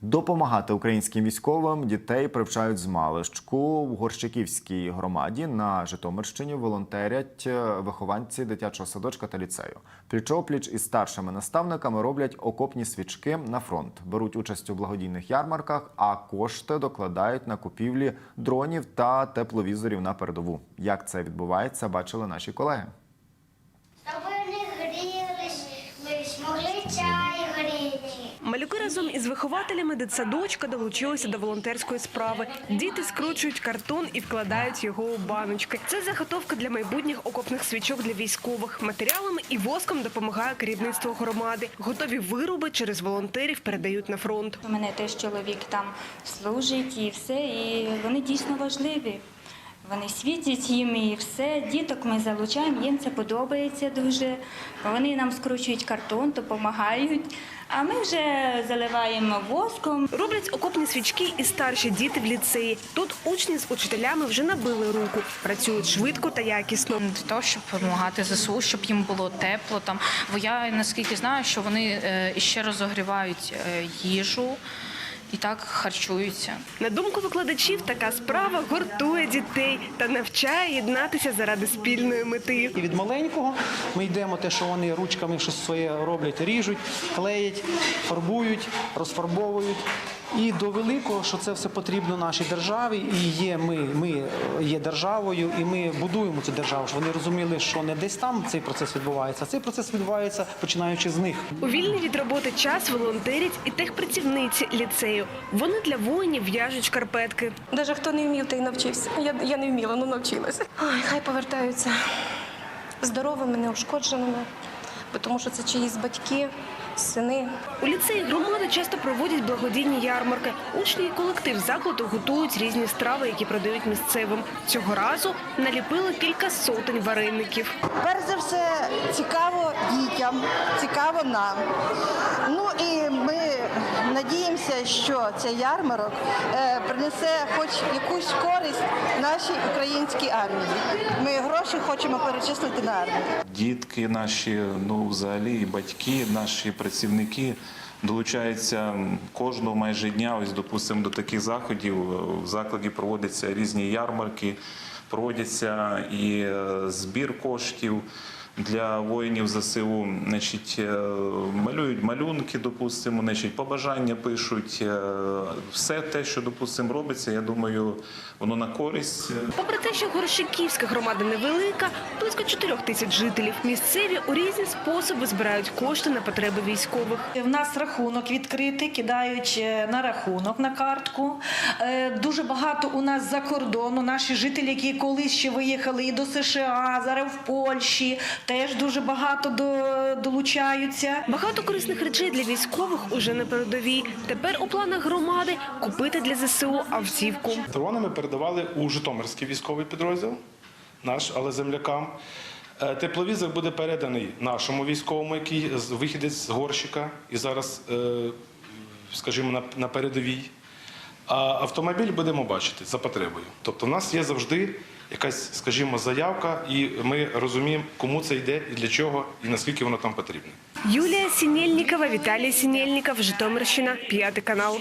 Допомагати українським військовим дітей привчають з маличку в Горщиківській громаді на Житомирщині волонтерять е, вихованці дитячого садочка та ліцею. Пліч-опліч із старшими наставниками роблять окопні свічки на фронт, беруть участь у благодійних ярмарках, а кошти докладають на купівлі дронів та тепловізорів на передову. Як це відбувається, бачили наші колеги. Разом із вихователями дитсадочка долучилися до волонтерської справи. Діти скручують картон і вкладають його у баночки. Це заготовка для майбутніх окопних свічок для військових. Матеріалами і воском допомагає керівництво громади. Готові вироби через волонтерів передають на фронт. У мене теж чоловік там служить і все, і вони дійсно важливі. Вони світять їм і все. Діток ми залучаємо, їм це подобається дуже. Вони нам скручують картон, допомагають. А ми вже заливаємо воском. Роблять окопні свічки і старші діти в ліцеї. Тут учні з учителями вже набили руку, працюють швидко та якісно. для того, щоб допомагати ЗСУ, щоб їм було тепло там. Бо я наскільки знаю, що вони е, іще розогрівають е, їжу і так харчуються. На думку викладачів, така справа гуртує дітей та навчає єднатися заради спільної мети. І від маленького ми йдемо те, що вони ручками щось своє роблять, ріжуть, клеять, фарбують, розфарбовують. І до великого, що це все потрібно нашій державі, і є ми, ми є державою, і ми будуємо цю державу. Щоб вони розуміли, що не десь там цей процес відбувається, а цей процес відбувається починаючи з них. У вільний від роботи час волонтерять і техпрацівниці ліцею. Вони для воїнів в'яжуть шкарпетки. Даже хто не вмів, той навчився. Я, я не вміла, але навчилася. Ой, хай повертаються здоровими, неушкодженими, бо тому що це чиїсь батьки, сини. У ліцеї громади часто проводять благодійні ярмарки. Учні і колектив закладу готують різні страви, які продають місцевим. Цього разу наліпили кілька сотень вареників. Перш за все, цікаво дітям, цікаво нам. Ну і ми надіємося, що цей ярмарок е, принесе хоч якусь користь нашій українській армії. Ми гроші хочемо перечислити на армію. Дітки наші, ну взагалі батьки, наші працівники долучаються кожного майже дня. Ось, допустимо, до таких заходів в закладі проводяться різні ярмарки, проводяться і е, збір коштів. Для воїнів ЗСУ значить, е, малюють малюнки, допустимо, значить, побажання пишуть. Е, Все те, що допустимо, робиться, я думаю, воно на користь. Попри те, що Горщиківська громада невелика, близько 4 тисяч жителів. Місцеві у різні способи збирають кошти на потреби військових. В нас рахунок відкритий, кидають е, на рахунок на картку. Е, Дуже багато у нас за кордону. Наші жителі, які колись ще виїхали і до США, зараз в Польщі, теж дуже багато до- долучаються. Багато корисних речей для військових уже на передовій. Тепер у планах громади купити для ЗСУ автівку. Дрони ми передавали у Житомирський військовий підрозділ, наш, але землякам. Е, Тепловізор буде переданий нашому військовому, який з вихідець з горщика і зараз, е, скажімо, на передовій. А автомобіль будемо бачити за потребою. Тобто, в нас є завжди якась, скажімо, заявка, і ми розуміємо, кому це йде і для чого, і наскільки воно там потрібне. Юлія Сінєльнікова, Віталій Сінєльніков, Житомирщина, п'ятий канал.